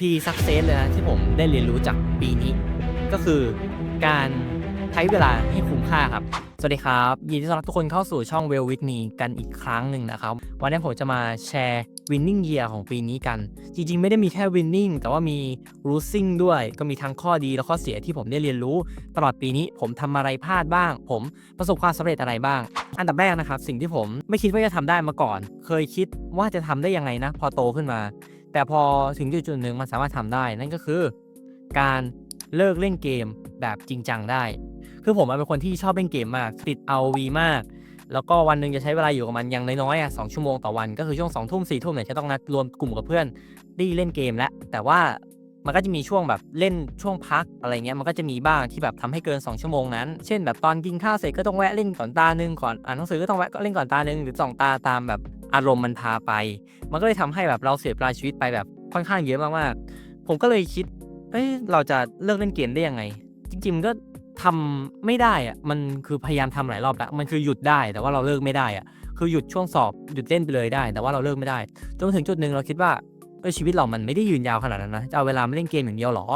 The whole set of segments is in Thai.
คีย์สักเซสเลยนะที่ผมได้เรียนรู้จากปีนี้ ก็คือการใช้เวลาให้คุ้มค่าครับ สวัสดีครับยินดีต้อนรับทุกคนเข้าสู่ช่อง Well with me กันอีกครั้งหนึ่งนะครับ วันนี้ผมจะมาแชร์ winning year ของปีนี้กัน จริงๆ ไม่ได้มีแค่ winning แต่ว่ามี losing ด้วย ก็มีทั้งข้อดีและข้อเสียที่ผมได้เรียนรู้ ตลอดปีนี้ผมทำอะไรพลาดบ้าง ผมประสบความสำเร็จอะไรบ้าง อันดับแรกนะครับ สิ่งที่ผมไม่คิดว่าจะทำได้มาก่อน เคยคิดว่าจะทำได้ยังไงนะ พอโตขึ้นมา แต่พอถึงจุดๆหนึ่งมันสามารถทำได้นั่นก็คือ การเลิกเล่นเกมแบบจริงจังได้ คือผมเป็นคนที่ชอบเล่นเกมมาก ติดเอาวีมาก แล้วก็วันหนึ่งจะใช้เวลาอยู่กับมันอย่างน้อยๆอะสองชั่วโมงต่อวันก็คือช่วงสองทุ่มสี่ทุ่มเนี่ยจะต้องนัดรวมกลุ่มกับเพื่อนได้เล่นเกมแล้วแต่ว่า มันก็จะมีช่วงแบบเล่นช่วงพักอะไรเงี้ยมันก็จะมีบ้างที่แบบทำให้เกิน 2 ชั่วโมงนั้น เช่นแบบตอนกินข้าวเสร็จก็ต้องแวะเล่นก่อนตาหนึ่งก่อนอ่านหนังสือก็ต้องแวะก็เล่นก่อนตาหนึ่งหรือสองตาตามแบบอารมณ์มันพาไป มันก็เลยทำให้แบบเราเสียเวลาชีวิตไปแบบค่อนข้างเยอะมากๆ ผมก็เลยคิดเอ้ยเราจะเลิกเล่นเกมได้ยังไง จริงๆก็ทำไม่ได้อะมันคือพยายามทำหลายรอบแล้ว มันคือหยุดได้แต่ว่าเราเลิกไม่ได้อะคือหยุดช่วงสอบหยุดเล่นไปเลยได้ แต่ว่าเราเลิกไม่ได้ จนถึงจุดหนึ่งเราคิดว่า เออชีวิตเรามันไม่ได้ยืนยาวขนาดนั้นนะจะเอาเวลามาเล่นเกมอย่างเดียวหรอ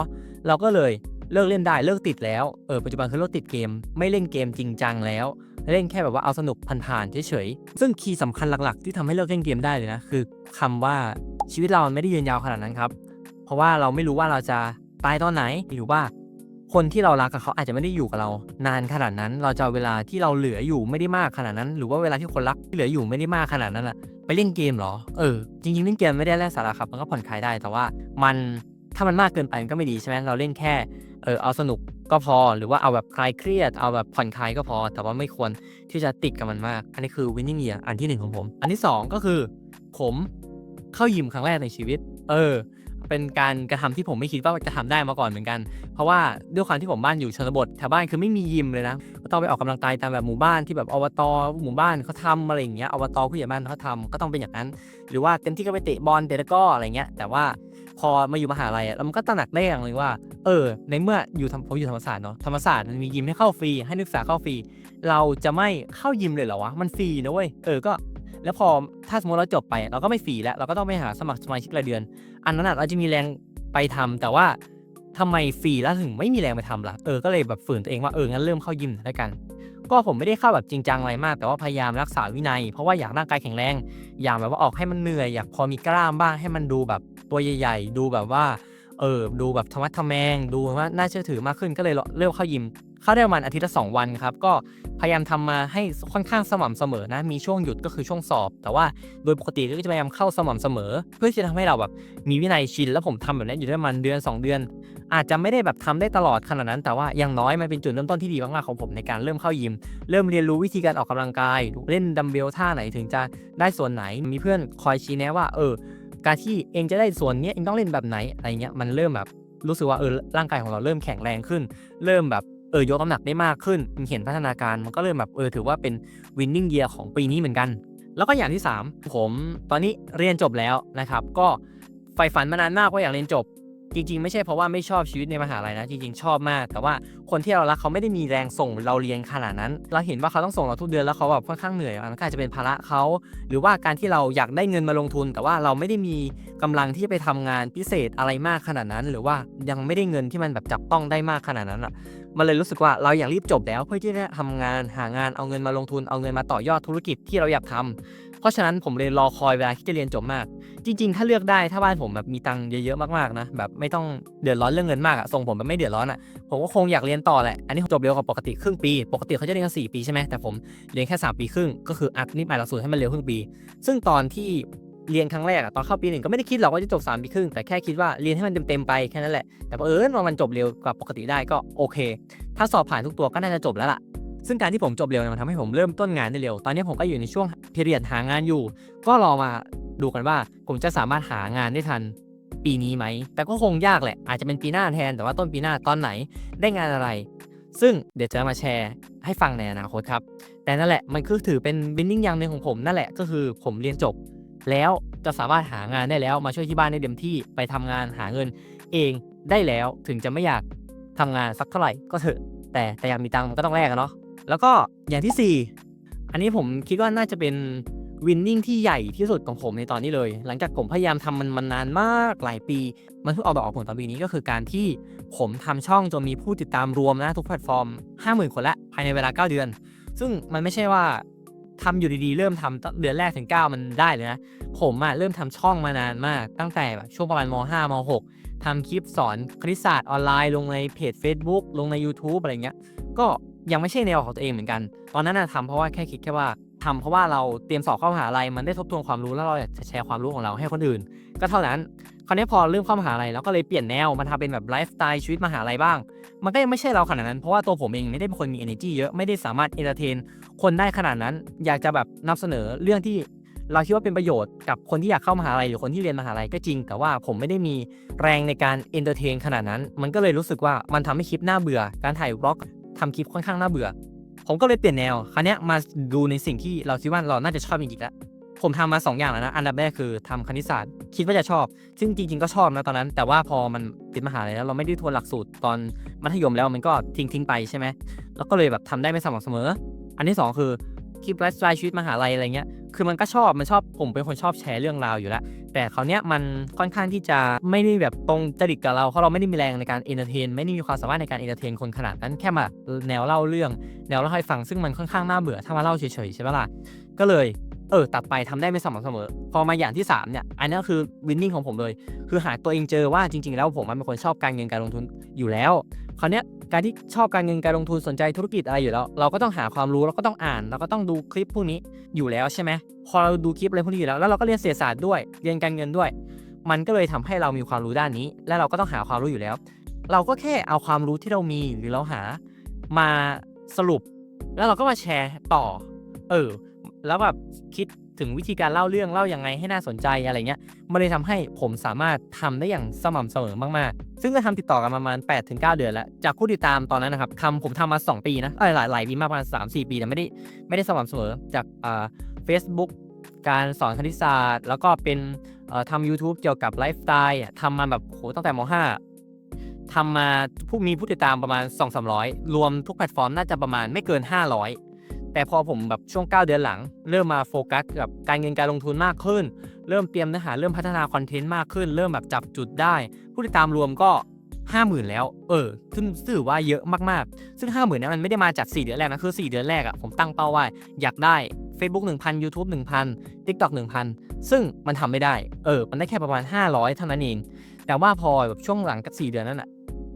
เราก็เลยเลิกเล่นได้เลิกติดแล้วเออปัจจุบันคือเลิกติดเกม ไม่เล่นเกมจริงจังแล้ว เล่นแค่แบบว่าเอาสนุกผ่านๆเฉยๆซึ่งคีย์สำคัญหลักๆ ที่ทำให้เลิกเล่นเกมได้เลยนะคือคำว่าชีวิตเรามันไม่ได้ยืนยาวขนาดนั้นครับ เพราะว่าเราไม่รู้ว่าเราจะตายตอนไหนหรือว่าคนที่เรารักกับเขาอาจจะไม่ได้อยู่กับเรา นานขนาดนั้น เราจะเวลาที่เราเหลืออยู่ไม่ได้มากขนาดนั้น หรือว่าเวลาที่คนรักที่เหลืออยู่ไม่ได้มากขนาดนั้นอะ ไปเล่นเกมเหรอ เออ จริงๆเล่นเกมไม่ได้แลกสาระครับ มันก็ผ่อนคลายได้ แต่ว่ามันถ้ามันมากเกินไปมันก็ไม่ดีใช่ไหมเราเล่นแค่ เออเอาสนุกก็พอ หรือว่าเอาแบบคลายเครียด เอาแบบผ่อนคลายก็พอ แต่ว่าไม่ควรที่จะติดกับมันมาก อันนี้คือ winning year อันที่หนึ่งของผม อันที่สองก็คือ ผมเข้ายิมครั้งแรกในชีวิต เออ เป็นการกระทำที่ผมไม่คิดว่าจะทำได้มาก่อนเหมือนกัน เพราะว่าด้วยความที่ผมบ้านอยู่ชนบทแถวบ้านคือไม่มียิมเลยนะก็ต้องไปออกกำลังกายตามแบบหมู่บ้านที่แบบอบตหมู่บ้านเขาทำอะไรอย่างเงี้ยอบตผู้ใหญ่บ้านเขาทำก็ต้องเป็นอย่างนั้น หรือว่าเต็มที่ก็ไปเตะบอลเตะตะก้ออะไรเงี้ยแต่ว่าพอมาอยู่มหาลัยอะแล้วมันก็ตระหนักได้อย่างหนึ่งว่า เออ ในเมื่ออยู่ทำผมอยู่ธรรมศาสตร์เนาะธรรมศาสตร์มันมียิมให้เข้าฟรีให้นักศึกษาเข้าฟรี เราจะไม่เข้ายิมเลยเหรอวะมันฟรีนะเว้ยเออก็ แล้วพอถ้าสมมติเราจบไปเราก็ไม่ฟรีแล้ว เราก็ต้องไปหาสมัครสมาชิกรายเดือน อันนั้นอาจจะมีแรงไปทำแต่ว่าทำไมฟรีแล้วถึงไม่มีแรงไปทำล่ะเออก็เลยแบบฝืนตัวเองว่าเอองั้นเริ่มเข้ายิมแล้วกัน ก็ผมไม่ได้เข้าแบบจริงจังอะไรมาก แต่ว่าพยายามรักษาวินัย เพราะว่าอยากร่างกายแข็งแรง อยากแบบว่าออกให้มันเหนื่อยอยากพอมีกล้ามบ้างให้มันดูแบบตัวใหญ่ ๆ ดูแบบว่าเออดูแบบธรรมะทะแมง ดูว่าน่าเชื่อถือมากขึ้นก็เลยเริ่มเข้ายิม เข้าได้ประมาณอาทิตย์ละสองวันครับก็พยายามทำมาให้ค่อนข้างสม่ำเสมอนะมีช่วงหยุดก็คือช่วงสอบ แต่ว่าโดยปกติก็จะพยายามเข้าสม่ำเสมอ เพื่อที่จะทำให้เราแบบมีวินัยชินแล้วผมทำแบบนี้อยู่ได้ประมาณเดือน 2 เดือน อาจจะไม่ได้แบบทำได้ตลอดขนาดนั้น แต่ว่าอย่างน้อยมันเป็นจุดเริ่มต้นที่ดีมากๆของผมในการเริ่มเข้ายิม เริ่มเรียนรู้วิธีการออกกำลังกายเล่นดัมเบลท่าไหนถึงจะได้ส่วนไหนมีเพื่อนคอยชี้แนะว่าเออการที่เองจะได้ส่วนนี้เองต้องเล่นแบบไหนอะไรเงี้ยมันเริ่มแบบรู้สึกว่าเออร่างกายของเราเริ่มแข็งแรงขึ้น เริ่มแบบ เออยกน้ำหนักได้มากขึ้นเห็นพัฒนาการมันก็เริ่มแบบเออถือว่าเป็น winning year ของปีนี้เหมือนกัน แล้วก็อย่างที่ 3 ผมตอนนี้เรียนจบแล้วนะครับ ก็ใฝ่ฝันมานานมากว่าอยากเรียนจบ จริง ๆ ไม่ใช่เพราะว่าไม่ชอบชีวิตในมหาลัยนะจริงๆ ชอบมาก แต่ว่าคนที่เรารักเขาไม่ได้มีแรงส่งเราเรียนขนาดนั้น เราเห็นว่าเขาต้องส่งเราทุกเดือนแล้วเขาแบบค่อนข้างเหนื่อยมันก็อาจจะเป็นภาระเขาหรือว่าการที่เราอยากได้เงินมาลงทุน แต่ว่าเราไม่ได้มีกำลังที่จะไปทำงานพิเศษอะไรมากขนาดนั้น หรือว่ายังไม่ได้เงินที่มันแบบจับต้องได้มากขนาดนั้นอะ มันเลยรู้สึกว่าเราอยากรีบจบแล้วเพื่อที่จะทำงานหางานเอาเงินมาลงทุนเอาเงินมาต่อยอดธุรกิจที่เราอยากทำเพราะฉะนั้นผมเลยรอคอยเวลาที่จะเรียนจบมาก จริง ๆ ถ้าเลือกได้ถ้าบ้านผมแบบมีตังค์เยอะๆมากๆนะแบบไม่ต้องเดือดร้อนเรื่องเงินมากอะส่งผมแบบไม่เดือดร้อนอะผมก็คงอยากเรียนต่อแหละอันนี้จบเร็วกว่าปกติครึ่งปี ปกติเขาจะเรียนกันสี่ปีใช่ไหมแต่ผมเรียนแค่สามปีครึ่งก็คืออัพนี่หมายหลักสูตรให้มันเร็วครึ่งปี ซึ่งตอนที่ เรียนครั้งแรกอะตอนเข้าปีหนึ่งก็ไม่ได้คิดหรอกว่าจะจบ3ปีครึ่งแต่แค่คิดว่าเรียนให้มันเต็มๆไปแค่นั้นแหละ แต่เออว่ามันจบเร็วกว่าปกติได้ก็โอเค ถ้าสอบผ่านทุกตัวก็น่าจะจบแล้วล่ะซึ่งการที่ผมจบเร็วเนี่ยมันทำให้ผมเริ่มต้นงานได้เร็ว ตอนนี้ผมก็อยู่ในช่วงพีเรียดหางานอยู่ ก็รอมาดูกันว่าผมจะสามารถหางานได้ทันปีนี้ไหม แต่ก็คงยากแหละ อาจจะเป็นปีหน้าแทน แต่ว่าต้นปีหน้าตอนไหนได้งานอะไร ซึ่งเดี๋ยวจะมาแชร์ให้ฟังในอนาคตครับ แต่นั่นแหละมันคือถือเป็นบินนิ่งอย่างหนึ่งของผมนั่นแหละก็คือผมเรียนจบ แล้วจะสามารถหางานได้แล้วมาช่วยที่บ้านได้เต็มที่ไปทำงานหาเงินเองได้แล้วถึงจะไม่อยากทำงานสักเท่าไหร่ก็เถอะ แต่แต่อยากมีตังค์มันก็ต้องแลกอะเนาะแล้วก็อย่างที่ 4 อันนี้ผมคิดว่าน่าจะเป็นวินนิ่งที่ใหญ่ที่สุดของผมในตอนนี้เลย หลังจากผมพยายามทำมันมานานมากหลายปี มันเพิ่งออกดอกออกผลตอนปีนี้ก็คือการที่ผมทำช่องจนมีผู้ติดตามรวมนะทุกแพลตฟอร์ม 50,000 คนละภายในเวลา 9 เดือน ซึ่งมันไม่ใช่ว่า ทำอยู่ดีๆ เริ่มทำเดือนแรกถึง 9 มันได้เลยนะ ผมอะเริ่มทำช่องมานานมาก ตั้งแต่แบบช่วงประมาณม 5 ม 6ทำคลิปสอนคณิตศาสตร์ออนไลน์ ลงในเพจ Facebook ลงใน YouTube อะไรเงี้ย ก็ยังไม่ใช่แนวของตัวเองเหมือนกัน ตอนนั้นนะทำเพราะว่าแค่คิดแค่ว่า ทำเพราะว่าเราเตรียมสอบเข้ามหาลัยมันได้ทบทวนความรู้แล้วเราอยากจะแชร์ความรู้ของเราให้คนอื่น ก็เท่านั้นคราวนี้พอเริ่มเข้ามหาลัยแล้วก็เลยเปลี่ยนแนวมาทำเป็นแบบไลฟ์สไตล์ชีวิตมหาลัยบ้าง มันก็ยังไม่ใช่เราขนาดนั้นเพราะว่าตัวผมเองไม่ได้เป็นคนมี energy เยอะไม่ได้สามารถเอนเตอร์เทนคนได้ขนาดนั้น อยากจะแบบนำเสนอเรื่องที่เราคิดว่าเป็นประโยชน์กับคนที่อยากเข้ามหาลัยหรือคนที่เรียนมหาลัยก็จริง แต่ว่าผมไม่ได้มีแรงในการเอนเตอร์เทนขนาดนั้น มันก็เลยรู้สึกว่ามันทำให้คลิปน่าเบื่อ การถ่ายบล็อกทำคลิปค่อนข้างน่าเบื่อ ผมก็เลยเปลี่ยนแนว คราวนี้มาดูในสิ่งที่เราคิดว่าเราน่าจะชอบจริงๆแล้วผมทำมา 2 อย่างแล้วนะ อันดับแรกคือทำคณิตศาสตร์ คิดว่าจะชอบ ซึ่งจริงๆก็ชอบนะตอนนั้น แต่ว่าพอมันติดมหาลัยแล้วเราไม่ได้ทวนหลักสูตรตอนมัธยมแล้วมันก็ทิ้งทิ้งไปใช่ไหมแล้วก็เลยแบบทำได้ไม่สม่ำเสมอ อันที่ 2 คือ คลิปไลฟ์สไตล์ชีวิตมหาลัยอะไรเงี้ยคือมันก็ชอบมันชอบผมเป็นคนชอบแชร์เรื่องราวอยู่แล้ว แต่คราวเนี้ยมันค่อนข้างที่จะไม่ได้แบบตรงจริตกับเราเพราะเราไม่ได้มีแรงในการเอนเตอร์เทนไม่ได้มีความสามารถในการเอนเตอร์เทนคนขนาดนั้นแค่มาแนวเล่าเรื่อง แนวเล่าให้ฟังซึ่งมันค่อนข้างน่าเบื่อถ้ามาเล่าเฉยๆใช่ไหมล่ะก็เลยเออตัดไปทำได้ไม่สม่ำเสมอ พอมาอย่างที่3เนี่ยอันนี้คือวินนิ่งของผมเลย คือหาตัวเองเจอว่าจริง ๆ แล้วผมมันเป็นคนชอบการเงินการลงทุนอยู่แล้วคราวเนี้ย การที่ชอบการเงินการลงทุนสนใจธุรกิจอะไรอยู่แล้ว เราก็ต้องหาความรู้เราก็ต้องอ่านเราก็ต้องดูคลิปพวกนี้อยู่แล้วใช่ไหมพอเราดูคลิปอะไรพวกนี้อยู่แล้วแล้วเราก็เรียนเศรษฐศาสตร์ด้วยเรียนการเงินด้วย มันก็เลยทำให้เรามีความรู้ด้านนี้ และเราก็ต้องหาความรู้อยู่แล้ว เราก็แค่เอาความรู้ที่เรามีหรือเราหามาสรุป แล้วเราก็มาแชร์ต่อ เออ แล้วแบบคิด ถึงวิธีการเล่าเรื่องเล่ายังไงให้น่าสนใจอะไรเงี้ยมันเลยทำให้ผมสามารถทำได้อย่างสม่ำเสมอมากๆ ซึ่งก็ทำติดต่อกันประมาณ8-9เเดือนแล้ว จากผู้ติดตามตอนนั้นนะครับทำผมทำมา 2 ปีนะเอ้ยหลายหลายปีมากประมาณ3-4ปีแต่ไม่ได้ไม่ได้สม่ำเสมอจากอ่า Facebook การสอนคณิตศาสตร์ แล้วก็เป็นเอ่อทำ YouTube เกี่ยวกับไลฟ์สไตล์ทำมาแบบโหตั้งแต่ม .5 ทำมาผู้มีผู้ติดตามประมาณ 2-300 รวมทุกแพลตฟอร์มน่าจะประมาณไม่เกิน 500 แต่พอผมแบบช่วง 9 เดือนหลัง เริ่มมาโฟกัสกับการเงินการลงทุนมากขึ้น เริ่มเตรียมเนื้อหาเริ่มพัฒนาคอนเทนต์มากขึ้น เริ่มแบบจับจุดได้ ผู้ติดตามรวมก็ 50,000 แล้ว เออ ซึ่งถือว่าเยอะมากๆ ซึ่ง 50,000นี่ยมันไม่ได้มาจาก 4 เดือนแรกนะ คือ 4 เดือนแรกอะผมตั้งเป้าว่าอยากได้ Facebook 1,000 YouTube 1,000 TikTok 1,000 ซึ่งมันทำไม่ได้ เออ มันได้แค่ประมาณ 500 เท่านั้นเอง แต่ว่าพอแบบช่วงหลังกับ4เดือนนั้นอะ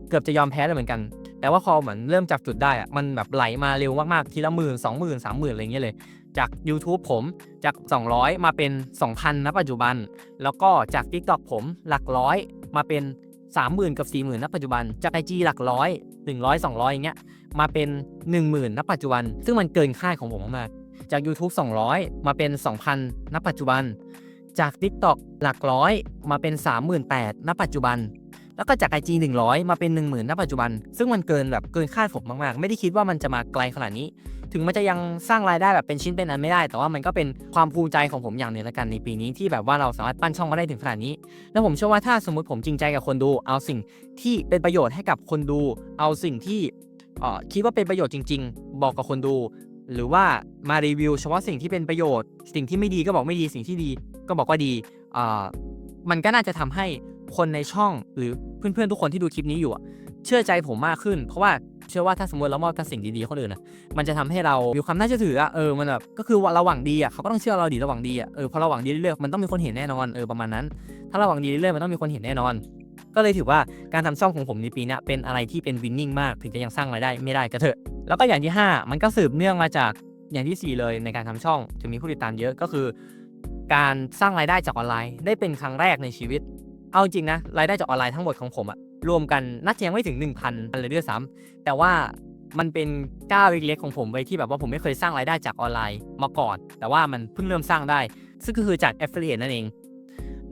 เกือบจะยอมแพ้เลยเหมือนกัน แต่ว่าพอเหมือนเริ่มจับจุดได้อะมันแบบไหลมาเร็วมากๆ ทีละหมื่นสองหมื่นสามหมื่นอะไรเงี้ยเลย จาก YouTube ผมจาก 200 มาเป็น 2,000ณปัจจุบัน แล้วก็จาก TikTok ผมหลักร้อยมาเป็น 30,000 กับ 40,000ณปัจจุบัน จาก IG หลักร้อย 100 200อย่างเงี้ยมาเป็น 10,000ณปัจจุบัน ซึ่งมันเกินคาดของผมมากจาก YouTube 200 มาเป็น 2,000ณปัจจุบัน จาก TikTok หลักร้อยมาเป็น 38,000ณปัจจุบัน แล้วก็จาก IG 100 มาเป็น 10,000ณปัจจุบัน ซึ่งมันเกินแบบเกินคาดผมมากๆ ไม่ได้คิดว่ามันจะมาไกลขนาดนี้ ถึงมันจะยังสร้างรายได้แบบเป็นชิ้นเป็นอันไม่ได้ แต่ว่ามันก็เป็นความภูมิใจของผมอย่างหนึ่งละกันในปีนี้ที่แบบว่าเราสามารถปั้นช่องมาได้ถึงขนาดนี้ แล้วผมเชื่อว่าถ้าสมมติผมจริงใจกับคนดู เอาสิ่งที่เป็นประโยชน์ให้กับคนดู เอาสิ่งที่เอ่อคิดว่าเป็นประโยชน์จริง ๆ บอกกับคนดู หรือว่ามารีวิวเฉพาะสิ่งที่เป็นประโยชน์ สิ่งที่ไม่ดีก็บอกไม่ดีสิ่งที่ดีก็บอกว่าดีอ่ามันก็น่าจะทำให้ คนในช่องหรือเพื่อนๆทุกคนที่ดูคลิปนี้อยู่อะเชื่อใจผมมากขึ้น เพราะว่าเชื่อว่าถ้าสมมติเรามอบแต่สิ่งดีๆคนอื่นนะมันจะทำให้เรามีความน่าเชื่อถืออะเออมันแบบก็คือว่าเราหวังดีอะเขาก็ต้องเชื่อเราดีเราหวังดีอะเออพอเราหวังดีเรื่อยๆมันต้องมีคนเห็นแน่นอนเออประมาณนั้น ถ้าเราหวังดีเรื่อยๆมันต้องมีคนเห็นแน่นอน ก็เลยถือว่าการทำช่องของผมในปีนี้เป็นอะไรที่เป็นวินนิ่งมากถึงจะยังสร้างรายได้ไม่ได้ก็เถอะแล้วก็อย่างที่ 5 มันก็สืบเนื่องมาจากอย่างที่ 4 เลยในการทำช่องถึงมีผู้ติดตามเยอะก็คือ การสร้างรายได้จากออนไลน์ ได้เป็นครั้งแรกในชีวิต เอาจริงนะรายได้จากออนไลน์ทั้งหมดของผมอะรวมกันน่าจะยังไม่ถึง 1,000เลยด้วยซ้ำแต่ว่ามันเป็นก้าวเล็กๆของผมไปที่แบบว่าผมไม่เคยสร้างรายได้จากออนไลน์มาก่อน แต่ว่ามันเพิ่งเริ่มสร้างได้ ซึ่งก็คือจาก affiliate นั่นเอง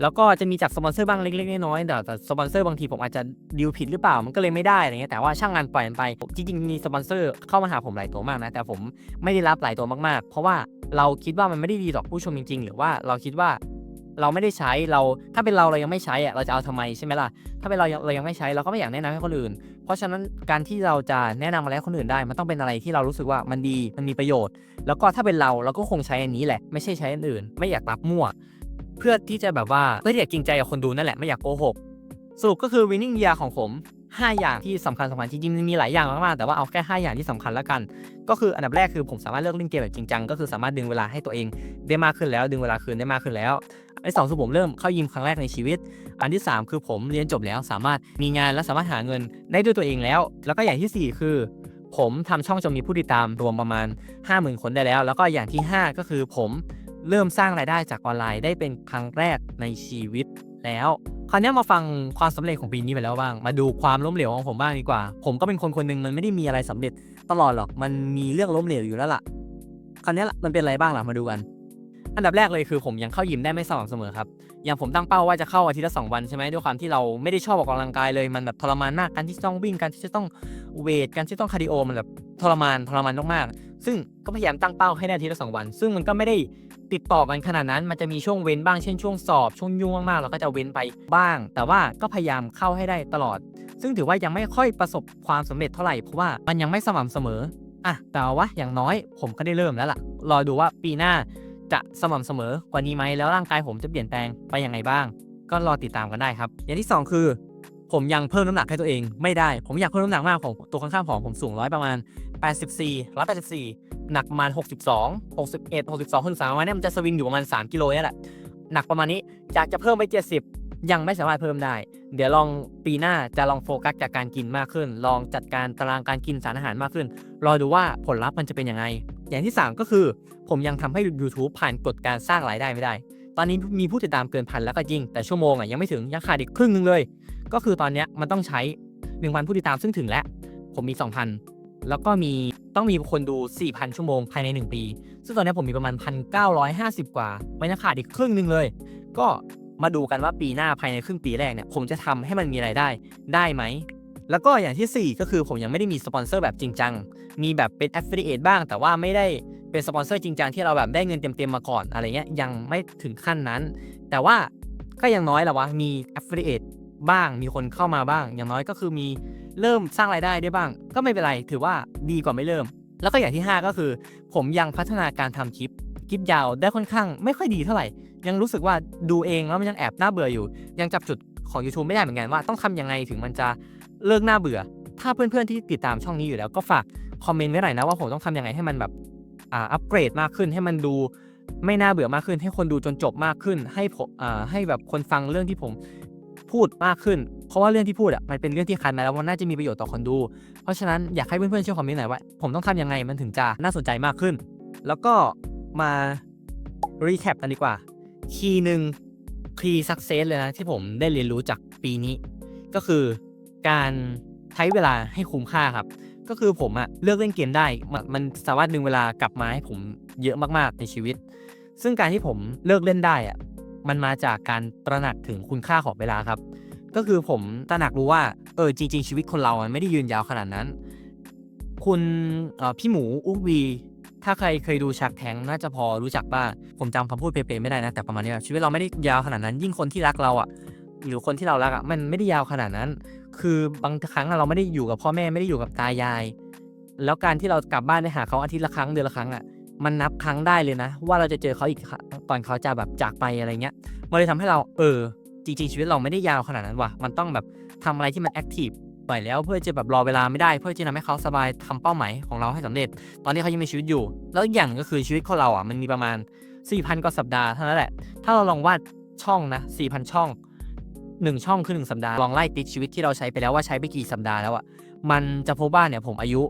แล้วก็จะมีจากสปอนเซอร์บ้างเล็กๆน้อยๆแต่สปอนเซอร์บางทีผมอาจจะดีลผิดหรือเปล่ามันก็เลยไม่ได้อะไรเงี้ยแต่ว่าช่างงานปล่อยมันไปจริงๆมีสปอนเซอร์เข้ามาหาผมหลายตัวมากนะแต่ผมไม่ได้รับหลายตัวมากๆ เพราะว่าเราคิดว่ามันไม่ได้ดีต่อผู้ชมจริง ๆ หรือว่าเราคิดว่า เราไม่ได้ใช้เราถ้าเป็นเราเรายังไม่ใช้อะเราจะเอาทำไมใช่ไหมล่ะถ้าเป็นเรายังเรายังไม่ใช้เราก็ไม่อยากแนะนำให้คนอื่น เพราะฉะนั้นการที่เราจะแนะนำอะไรให้คนอื่นได้ มันต้องเป็นอะไรที่เรารู้สึกว่ามันดีมันมีประโยชน์ แล้วก็ถ้าเป็นเราเราก็คงใช้อันนี้แหละไม่ใช่ใช้อันอื่น ไม่อยากรับมั่ว เพื่อที่จะแบบว่าเพื่อที่จะจริงใจกับคนดูนั่นแหละไม่อยากโกหกสรุปก็คือ winning year ของผม 5 อย่างที่สำคัญสำคัญจริงๆมีหลายอย่างมากๆแต่ว่าเอาแค่ 5 อย่างที่สำคัญแล้วกัน ก็คืออันดับแรกคือผมสามารถเลิกเล่นเกมแบบจริงจังก็คือสามารถดึงเวลาให้ตัวเองได้มากขึ้นแล้ว ดึงเวลาคืนได้มากขึ้นแล้ว อันที่สองคือผมเริ่มเข้ายิมครั้งแรกในชีวิต อันที่ 3 คือผมเรียนจบแล้วสามารถมีงานและสามารถหาเงินได้ด้วยตัวเองแล้ว แล้วก็อย่างทีสี่4 คือ ผมทำช่องจนมีผู้ติดตามรวมประมาณ 50,000 คนได้แล้ว แล้วก็อย่างที่ 5 ก็คือผมเริ่มสร้างรายได้จากออนไลน์ได้เป็นครั้งแรกในชีวิตแล้วคราวนี้มาฟังความสำเร็จของปีนี้ไปแล้วบ้าง มาดูความล้มเหลวของผมบ้างดีกว่า ผมก็เป็นคนคนหนึ่งมันไม่ได้มีอะไรสำเร็จตลอดหรอก มันมีเรื่องล้มเหลวอยู่แล้วล่ะ คราวนี้ล่ะมันเป็นอะไรบ้างล่ะ มาดูกัน อันดับแรกเลยคือผมยังเข้ายิมได้ไม่สม่ำเสมอครับอย่างผมตั้งเป้าว่าจะเข้าอาทิตย์ละสองวันใช่ไหมด้วยความที่เราไม่ได้ชอบออกกำลังกายเลยมันแบบทรมานมากการที่ต้องวิ่งการที่จะต้องเวทการที่ต้องคาร์ดิโอมันแบบทรมานทรมานมากๆซึ่งก็พยายามตั้งเป้าให้ได้อาทิตย์ละสองวัน ซึ่งมันก็ไม่ได้ติดต่อกันขนาดนั้น มันจะมีช่วงเว้นบ้างเช่นช่วงสอบช่วงยุ่งมากๆเราก็จะเว้นไปบ้าง แต่ว่าก็พยายามเข้าให้ได้ตลอด ซึ่งถือว่ายังไม่ค่อยประสบความสำเร็จเท่าไหร่เพราะว่ามันยังไม่สม่ำเสมออะแต่ว่าอย่างน้อยผมก็ได้เริ่มแล้วล่ะรอดูว่าปีหน้า จะสม่ำเสมอกว่านี้ไหมแล้วร่างกายผมจะเปลี่ยนแปลงไปยังไงบ้าง ก็รอติดตามกันได้ครับ อย่างที่ 2 คือ ผมยังเพิ่มน้ำหนักให้ตัวเองไม่ได้ ผมอยากเพิ่มน้ำหนักมากของตัวข้างๆของผมสูงร้อยประมาณ 84 184 หนักประมาณ 62 61 62 63ประมาณนี้มันจะสวิงอยู่ประมาณ 3 กิโลนี่แหละหนักประมาณนี้อยากจะเพิ่มไป 70 ยังไม่สามารถเพิ่มได้ เดี๋ยวลองปีหน้าจะลองโฟกัสจากการกินมากขึ้น ลองจัดการตารางการกินสารอาหารมากขึ้น รอดูว่าผลลัพธ์มันจะเป็นยังไง อย่างที่ 3 ก็คือ ผมยังทำให้ YouTube ผ่านกฎการสร้างรายได้ไม่ได้ ตอนนี้มีผู้ติดตามเกินพันแล้วก็จริง แต่ชั่วโมงอะยังไม่ถึงยังขาดอีกครึ่งหนึงเลย ก็คือตอนนี้มันต้องใช้1,000ผู้ติดตามซึ่งถึงแล้ว ผมมี 2,000 แล้วก็มีต้องมีคนดู 4,000 ชั่วโมงภายใน 1 ปี ซึ่งตอนนี้ผมมีประมาณ 1,950 กว่าไมันยังขาดอีกครึ่งหนึ่งเลย ก็มาดูกันว่าปีหน้าภายในครึ่งปีแรกเนี่ยผมจะทำให้มันมีรายได้ได้ไหม แล้วก็อย่างทีสี่ 4 ก็คือผมยังไม่ได้มีสปอนเซอร์แบบจริงจัง มีแบบเป็น affiliate บ้าง แต่ว่าไม่ได้เป็นสปอนเซอร์จริงจังที่เราแบบได้เงินเต็มๆมาก่อนอะไรเงี้ยยังไม่ถึงขั้นนั้น แต่ว่าก็ยังน้อยแหละวะมี affiliate บ้างมีคนเข้ามาบ้าง อย่างน้อยก็คือมีเริ่มสร้างรายได้ได้บ้าง ก็ไม่เป็นไรถือว่าดีกว่าไม่เริ่ม แล้วก็อย่างที่ 5 ก็คือ ผมยังพัฒนาการทำคลิปคลิปยาวได้ค่อนข้างไม่ค่อยดีเท่าไหร่ ยังรู้สึกว่าดูเองแล้วมันยังแอบน่าเบื่ออยู่ ยังจับจุดของ YouTube ไม่ได้เหมือนกันว่าต้องทำยังไงถึงมันจะ เลิกน่าเบื่อ ถ้าเพื่อนๆที่ติดตามช่องนี้อยู่แล้วก็ฝากคอมเมนต์ไว้หน่อยนะว่าผมต้องทำยังไงให้มันแบบอ่าอัปเกรดมากขึ้นให้มันดูไม่น่าเบื่อมากขึ้น ให้คนดูจนจบมากขึ้น ให้ผมอ่าให้แบบคนฟังเรื่องที่ผมพูดมากขึ้น เพราะว่าเรื่องที่พูดอะมันเป็นเรื่องที่คันมาแล้วมันน่าจะมีประโยชน์ต่อคนดู เพราะฉะนั้นอยากให้เพื่อนๆช่วยคอมเมนต์หน่อยว่า ผมต้องทำยังไงมันถึงจะน่าสนใจมากขึ้น แล้วก็มารีแคปกันดีกว่า คีย์หนึ่งคีย์สักเซสเลยนะที่ผมได้เรียนรู้จากปีนี้ ก็คือ การใช้เวลาให้คุ้มค่าครับ ก็คือผมอะเลือกเล่นเกมได้ มันสามารถดึงเวลากลับมาให้ผมเยอะมากๆในชีวิต ซึ่งการที่ผมเลิกเล่นได้อะมันมาจากการตระหนักถึงคุณค่าของเวลาครับ ก็คือผมตระหนักรู้ว่าเออจริง ๆ ชีวิตคนเรามันไม่ได้ยืนยาวขนาดนั้น คุณออพี่หมูอุ๊กวีถ้าใครเคยดูชักแทงน่าจะพอรู้จักบ้างผมจำคำพูดเป๊ะๆไม่ได้นะแต่ประมาณนี้แบบชีวิตเราไม่ได้ยาวขนาดนั้น ยิ่งคนที่รักเราอะหรือคนที่เรารักอะมันไม่ได้ยาวขนาดนั้น คือบางครั้งอะเราไม่ได้อยู่กับพ่อแม่ไม่ได้อยู่กับตายาย แล้วการที่เรากลับบ้านไปหาเขาอาทิตย์ละครั้งเดือนละครั้งอะมันนับครั้งได้เลยนะ ว่าเราจะเจอเขาอีกครั้งก่อนเขาจะแบบจากไปอะไรเงี้ยมันเลยทำให้เราเออ จริง ๆ ชีวิตเราไม่ได้ยาวขนาดนั้นว่ะมันต้องแบบทำอะไรที่มันแอคทีฟหน่อยแล้วเพื่อจะแบบรอเวลาไม่ได้ เพื่อจะทำให้เขาสบายทำเป้าหมายของเราให้สำเร็จ ตอนนี้เขายังมีชีวิตอยู่ แล้วอีกอย่างก็คือชีวิตของเราอะมันมีประมาณ4,000กว่าสัปดาห์เท่านั้นแหละถ้าเราลองวาดช่องนะ4,000 ช่อง 1ช่องคือ1สัปดาห์ลองไล่ติดชีวิตที่เราใช้ไปแล้วว่าใช้ไปกี่สัปดาห์แล้วอะมันจะพบว่าเนี่ยผมอายุ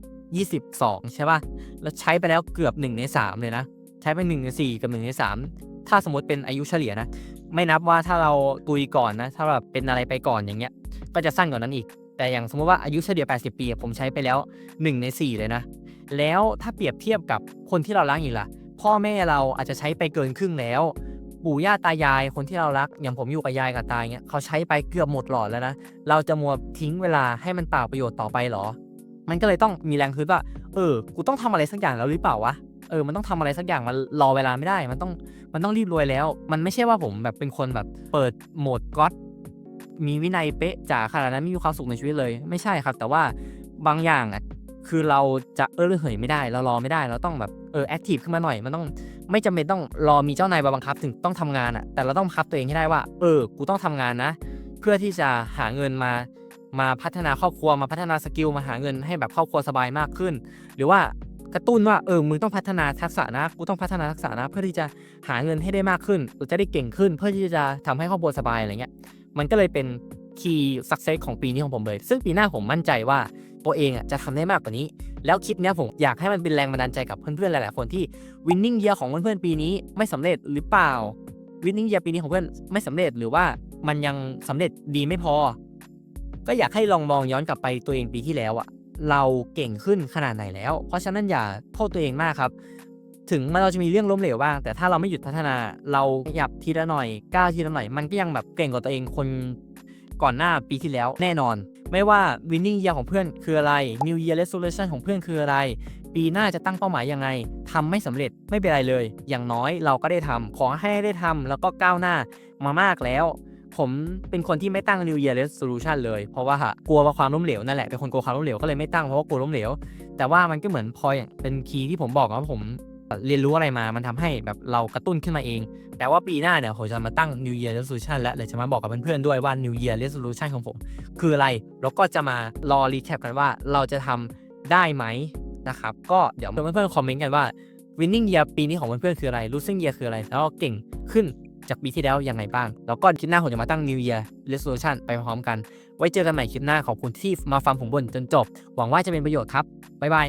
22 ใช่ป่ะแล้วใช้ไปแล้วเกือบ 1 ใน 3 เลยนะ ใช้ไป1ใน 4 กับ 1 ใน 3 ถ้าสมมติเป็นอายุเฉลี่ยนะ ไม่นับว่าถ้าเราตุยก่อนนะ ถ้าแบบเป็นอะไรไปก่อนอย่างเงี้ย ก็จะสั้นกว่านั้นอีก แต่อย่างสมมติว่าอายุเฉลี่ย 80 ปี ผมใช้ไปแล้ว 1 ใน 4 เลยนะ แล้วถ้าเปรียบเทียบกับคนที่เรารักอีกล่ะ พ่อแม่เราอาจจะใช้ไปเกินครึ่งแล้ว ปู่ย่าตายายคนที่เรารัก อย่างผมอยู่กับยายกับตายเงี้ยเขาใช้ไปเกือบหมดหลอดแล้วนะ เราจะมัวทิ้งเวลาให้มันเปล่าประโยชน์ต่อไปหรอ มันก็เลยต้องมีแรงคิดว่า เออ กูต้องทำอะไรสักอย่างแล้วหรือเปล่าวะ เออ มันต้องทำอะไรสักอย่างมันรอเวลาไม่ได้ มันต้อง มันต้องรีบรวยแล้ว มันไม่ใช่ว่าผมแบบเป็นคนแบบเปิดโหมดก๊อตมีวินัยเป๊ะจ๋าขนาดนั้นไม่มีความสุขในชีวิตเลย ไม่ใช่ครับ แต่ว่าบางอย่างอะคือเราจะเออระเหยไม่ได้ เรารอไม่ได้ เราต้องแบบเออแอคทีฟขึ้นมาหน่อย มันต้อง ไม่จำเป็นต้องรอมีเจ้านายมาบังคับถึงต้องทำงานอะ แต่เราต้องบังคับตัวเองให้ได้ว่า เออ กูต้องทำงานนะ เพื่อที่จะหาเงินมา มาพัฒนาครอบครัว มาพัฒนาสกิล มาหาเงินให้แบบครอบครัวสบายมากขึ้น หรือว่ากระตุ้นว่า เออ มึงต้องพัฒนาทักษะนะ กูต้องพัฒนาทักษะนะ เพื่อที่จะหาเงินให้ได้มากขึ้นจะได้เก่งขึ้น เพื่อที่จะทำให้ครอบครัวสบายอะไรเงี้ย มันก็เลยเป็นคีย์สักเซสของปีนี้ของผมเลย ซึ่งปีหน้าผมมั่นใจว่า ตัวเองอะจะทำได้มากกว่านี้ แล้วคลิปเนี้ยผมอยากให้มันเป็นแรงบันดาลใจกับเพื่อนๆ หลายๆคนที่วินนิ่งเยียของเพื่อนๆปีนี้ไม่สำเร็จหรือเปล่าวินนิ่งเยียปีนี้ของเพื่อนไม่สำเร็จหรือว่ามันยังสำเร็จดีไม่พอ ก็อยากให้ลองมองย้อนกลับไปตัวเองปีที่แล้วอะเราเก่งขึ้นขนาดไหนแล้ว เพราะฉะนั้นอย่าโทษตัวเองมากครับ ถึงมันเราจะมีเรื่องล้มเหลวบ้าง แต่ถ้าเราไม่หยุดพัฒนา เราขยับทีละหน่อยก้าวทีละหน่อย มันก็ยังแบบเก่งกว่าตัวเองคน ก่อนหน้าปีที่แล้วแน่นอน ไม่ว่า winning year ของเพื่อนคืออะไร new year resolution ของเพื่อนคืออะไร ปีหน้าจะตั้งเป้าหมายยังไงทำไม่สำเร็จไม่เป็นไรเลย อย่างน้อยเราก็ได้ทำขอให้ได้ทำแล้วก็ก้าวหน้ามามากแล้ว ผมเป็นคนที่ไม่ตั้ง New Year Resolution เลย เพราะว่ากลัวว่าความล้มเหลวนั่นแหละเป็นคนกลัวความล้มเหลวก็เลยไม่ตั้งเพราะว่ากลัวล้มเหลว แต่ว่ามันก็เหมือนพออย่างเป็นคีย์ที่ผมบอกว่าผม เรียนรู้อะไรมา มันทำให้แบบเรากระตุ้นขึ้นมาเอง แต่ว่าปีหน้าเนี่ยผมจะมาตั้ง New Year Resolution และเลยจะมาบอกกับเพื่อนๆด้วยว่า New Year Resolution ของผม คืออะไร แล้วก็จะมารอรีแคปกันว่าเราจะทำได้ไหมนะครับ ก็เดี๋ยวเพื่อนๆคอมเมนต์กันว่า Winning Year ปีนี้ของเพื่อนๆคืออะไร Losing Year คืออะไร แล้วก็เก่งขึ้นจากปีที่แล้วยังไงบ้าง แล้วก็คลิปหน้าผมจะมาตั้ง New Year Resolution ไปพร้อมกัน ไว้เจอกันใหม่คลิปหน้าขอบคุณที่มาฟังผมบนจนจบ หวังว่าจะเป็นประโยชน์ครับบ๊ายบาย